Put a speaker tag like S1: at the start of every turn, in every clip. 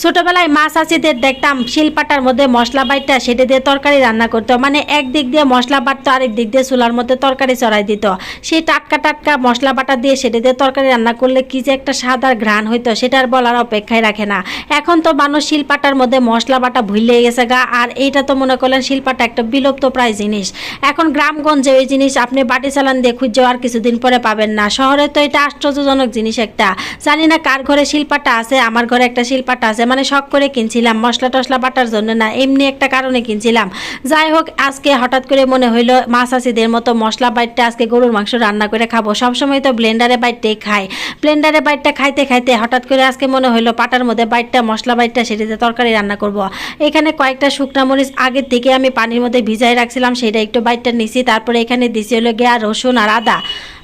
S1: ছোটবেলায় মা চাচিদের দেখতাম শিলপাটার মধ্যে মশলা বাইটা সেটা দিয়ে তরকারি রান্না করতো। মানে এক দিক দিয়ে মশলা বাটতো আরেক দিক দিয়ে চুলার মধ্যে তরকারি চড়াই দিত। সেই টাটকা টাটকা মশলা বাটা দিয়ে সেটা দিয়ে তরকারি রান্না করলে কি যে একটা সাদার ঘ্রাণ হইতো সেটার বলার অপেক্ষায় রাখে না। এখন তো মানুষ শিলপাটার মধ্যে মশলা বাটা ভুলে গেছে গা, আর এইটা তো মনে করলেন শিলপাটা একটা বিলুপ্ত প্রায় জিনিস। এখন গ্রামগঞ্জে ওই জিনিস আপনি বাটি চালান দিয়ে খুঁজেও আর কিছুদিন পরে পাবেন না। শহরে তো এটা আশ্চর্যজনক জিনিস একটা। জানি না কার ঘরে শিলপাটা আছে, আমার ঘরে একটা শিলপাটা আছে মানে শখ করে কিনছিলাম, মশলা টশলা বাটার জন্য না, এমনি একটা কারণে কিনছিলাম। যাই হোক, আজকে হঠাৎ করে মনে হইল মাছ আসিদের মতো মশলা বাইটটা আজকে গরুর মাংস রান্না করে খাব। সবসময় তো ব্লেন্ডারে বাইটটাই খাই। ব্লেন্ডারে বাইটটা খাইতে খাইতে হঠাৎ করে আজকে মনে হইল পাটার মধ্যে বাইটটা, মশলা বাইটটা সেটিতে তরকারি রান্না করব। এখানে কয়েকটা শুকনা মরিচ আগের থেকে আমি পানির মধ্যে ভিজাই রাখছিলাম, সেটা একটু বাইটটা নিছি, তারপরে এখানে দিছি হলো গিয়া রসুন আর আদা।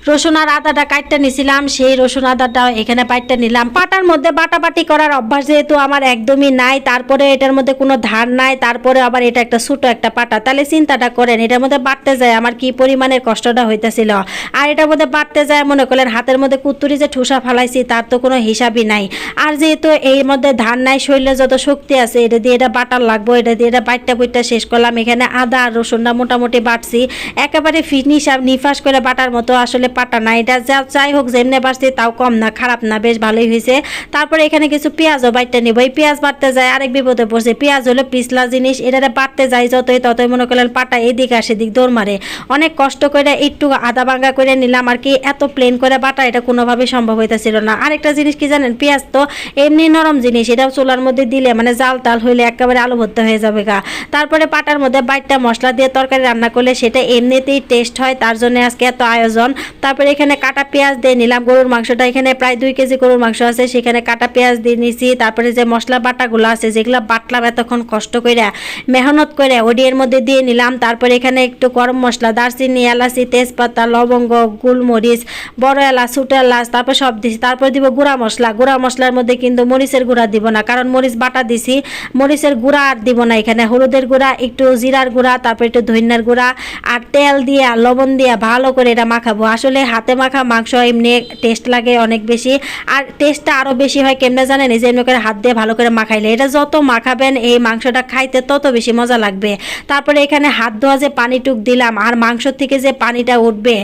S1: রসুন আর আদাটা কাটতে নিছিলাম, সেই রসুন আদাটাও এখানে বাইটটা নিলাম। পাটার মধ্যে বাটাবাটি করার অভ্যাস যেহেতু আমার একদমই নাই, তারপরে এটার মধ্যে কোনো ধার নাই, তারপরে আবার এটা একটা ছোটো একটা পাটা। তাহলে চিন্তাটা করেন, এটার মধ্যে বাটতে যায়, আমার কি পরিমাণের কষ্টটা হইতেছিল? আর এটার মধ্যে বাটতে যায়, মনে করলেন হাতের মধ্যে কুত্তুরি যে ঠুসা ফালাইছি, তার তো কোনো হিসাবই নাই। আর যেহেতু এর মধ্যে ধান নাই, শরীরে যত শক্তি আছে, এটা দিয়ে এটা বাটার লাগবো, এটা দিয়ে এটা বাইটটা বুইটটা শেষ করলাম। এখানে আদা আর রসুনটা মোটামুটি বাটছি। একেবারে ফিনিশ আর নিফাস করে বাটার মতো, আসলে পাটা না, এটা যা, যাই হোক, যেমনি বাড়ছে তাও কম না, খারাপ না, বেশ ভালোই হয়েছে। তারপরে এখানে কিছু পেঁয়াজও বাইটটা নিব, এই পেঁয়াজ বাড়তে যায়, আরেক বিপদে পড়ছে, পেঁয়াজ হলো পিছলা জিনিস এটা বাড়তে যায় যতই ততই, মনে করলেন পাটা এদিক আসে দিক দৌড় মারে। অনেক কষ্ট করে একটু আদা ভাঙ্গা করে নিলাম, আর কি এত প্লেন করে বাটা, এটা কোনোভাবেই সম্ভব হইতেছিল না। আরেকটা জিনিস কি জানেন, পেঁয়াজ তো এমনি নরম জিনিস, এটাও চুলার মধ্যে দিলে মানে জাল টাল হইলে একেবারে আলু ভর্তা হয়ে যাবে গা। তারপরে পাটার মধ্যে বাইটটা মশলা দিয়ে তরকারি রান্না করলে সেটা এমনিতেই টেস্ট হয়, তার জন্য আজকে এত আয়োজন। তারপরে এখানে কাটা পেঁয়াজ দিয়ে নিলাম, গরুর মাংসটা। এখানে প্রায় দুই কেজি গরুর মাংস আছে, সেখানে কাটা পেঁয়াজ দিয়ে নিছি। তারপরে যে মশলা বাটাগুলো আছে, যেগুলো বাটলাম এতক্ষণ কষ্ট করে মেহনত করে ওডিয়ের মধ্যে দিয়ে নিলাম। তারপরে এখানে একটু গরম মশলা, দারচিনি, এলাচি, তেজপাতা, লবঙ্গ, গোলমরিচ, বড় এলাচ, ছোটো এলাচ, তারপর সব দিছি। তারপর দিব গুঁড়া মশলা। গুঁড়া মশলার মধ্যে কিন্তু মরিচের গুঁড়া দিব না, কারণ মরিচ বাটা দিছি। মরিচের গুঁড়া আর দিব না এখানে। হলুদের গুঁড়া, একটু জিরার গুঁড়া, তারপর একটু ধনিয়ার গুঁড়া, আর তেল দিয়ে, লবণ দিয়ে ভালো করে এটা মাখাবো। আসলে হাতে মাখা মাংস এমনি টেস্ট লাগে অনেক বেশি। আর টেস্টটা আরও বেশি হয়, কেমনে জানেন? এই যে এমনি করে হাত দিয়ে ভালো করে মাখাইলে। এটা যত মাখাবেন, এই মাংসটা খাইতে তত বেশি মজা লাগবে। তারপরে এখানে হাত ধোয়া যে পানিটুক দিলাম, আর মাংস থেকে যে পানিটা উঠবে,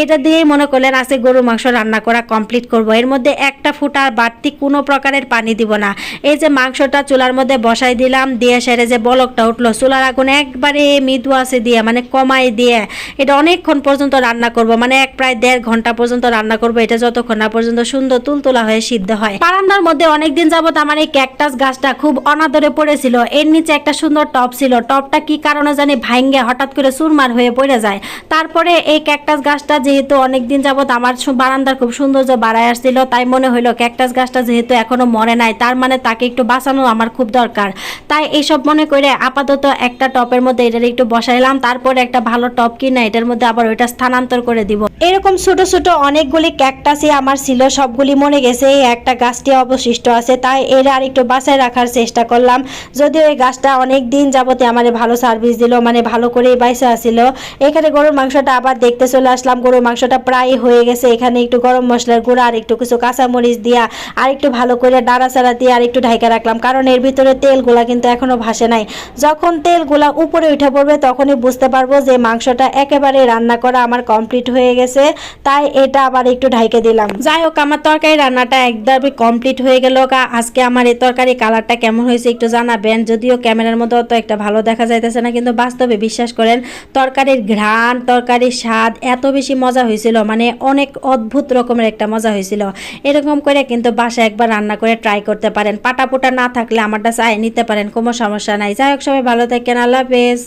S1: এটা দিয়েই মনে করলেন আজকে গরুর মাংস রান্না করা কমপ্লিট করব। এর মধ্যে একটা ফুটা আর বাড়তি কোনো প্রকারের পানি দিব না। এই যে মাংসটা চুলার মধ্যে বসাই দিলাম, দিয়ে সেরে যে বলকটা উঠল, চুলার আগুন একবারে মৃদু আছে দিয়ে মানে কমাই দিয়ে, এটা অনেকক্ষণ পর্যন্ত রান্না করব। মানে এক প্রায় দেড় ঘণ্টা পর্যন্ত রান্না করব, এটা যতক্ষণ না পর্যন্ত সুন্দর তুলতুলা হয়ে সিদ্ধ হয়। বারান্দার মধ্যে অনেকদিন যাবত আমার এই ক্যাকটাস গাছটা খুব অনাদরে পড়েছিল। এর নিচে একটা সুন্দর টপ ছিল। টপটা কি কারণে জানি ভাঙ্গে হঠাৎ করে সুরমার হয়ে পড়ে যায়। তারপরে এই ক্যাকটাস গাছটা যেহেতু অনেকদিন যাবত আমার বারান্দার খুব সৌন্দর্য বাড়ায় আসছিল, তাই মনে হইল ক্যাকটাস গাছটা যেহেতু এখনও মরে নাই, তার মানে তাকে একটু বাঁচানো আমার খুব দরকার। তাই এইসব মনে করে আপাতত একটা টপের মধ্যে এটার একটু বসাইলাম, তারপরে একটা ভালো টপ কিনা এটার মধ্যে আবার ওইটা স্থানান্তর করে দিব। এরকম ছোট ছোট অনেকগুলি ক্যাকটাসই আমার ছিল, সবগুলি মনে গেছে, এই একটা গাছটি অবশিষ্ট আছে, তাই এর আর একটু বাসায় রাখার চেষ্টা করলাম। যদিও এই গাছটা অনেক দিন যাবতে আমার ভালো সার্ভিস দিল মানে ভালো করেই বাইসা আসছিল এখানে গরুর মাংসটা আবার দেখতে চলে আসলাম, গরুর মাংসটা প্রায় হয়ে গেছে। এখানে একটু গরম মশলার গুঁড়া আর একটু কিছু কাঁচামরিচ দিয়া আর একটু ভালো করে ডাড়াচাড়া দিয়ে আর একটু ঢাইকা রাখলাম, কারণ এর ভিতরে তেলগুলা কিন্তু এখনও ভাসে নাই। যখন তেলগুলা উপরে উঠে পড়বে, তখনই বুঝতে পারব যে মাংসটা একেবারে রান্না করা আমার কমপ্লিট হয়ে গেছে। তাই এটা আবার একটু ঢাইকে দিলাম। যাই হোক, আমার তরকারি রান্নাটা একদমই কমপ্লিট হয়ে গেল আজকে আমার এই তরকারি কালারটা কেমন হয়েছে একটু জানাবেন। যদিও ক্যামেরার মধ্যে অত একটা ভালো দেখা যাইতেছে না, কিন্তু বাস্তবে বিশ্বাস করেন, তরকারির ঘ্রাণ, তরকারির স্বাদ এত বেশি মজা হয়েছিল। মানে অনেক অদ্ভুত রকমের একটা মজা হয়েছিল। এরকম করে কিন্তু বাসায় একবার রান্না করে ট্রাই করতে পারেন। পাটা পোটা না থাকলে আমারটা চাই, নিতে পারেন, কোনো সমস্যা নাই। যাই হোক, সবাই ভালো থাকেন, আল্লাহ হাফেজ।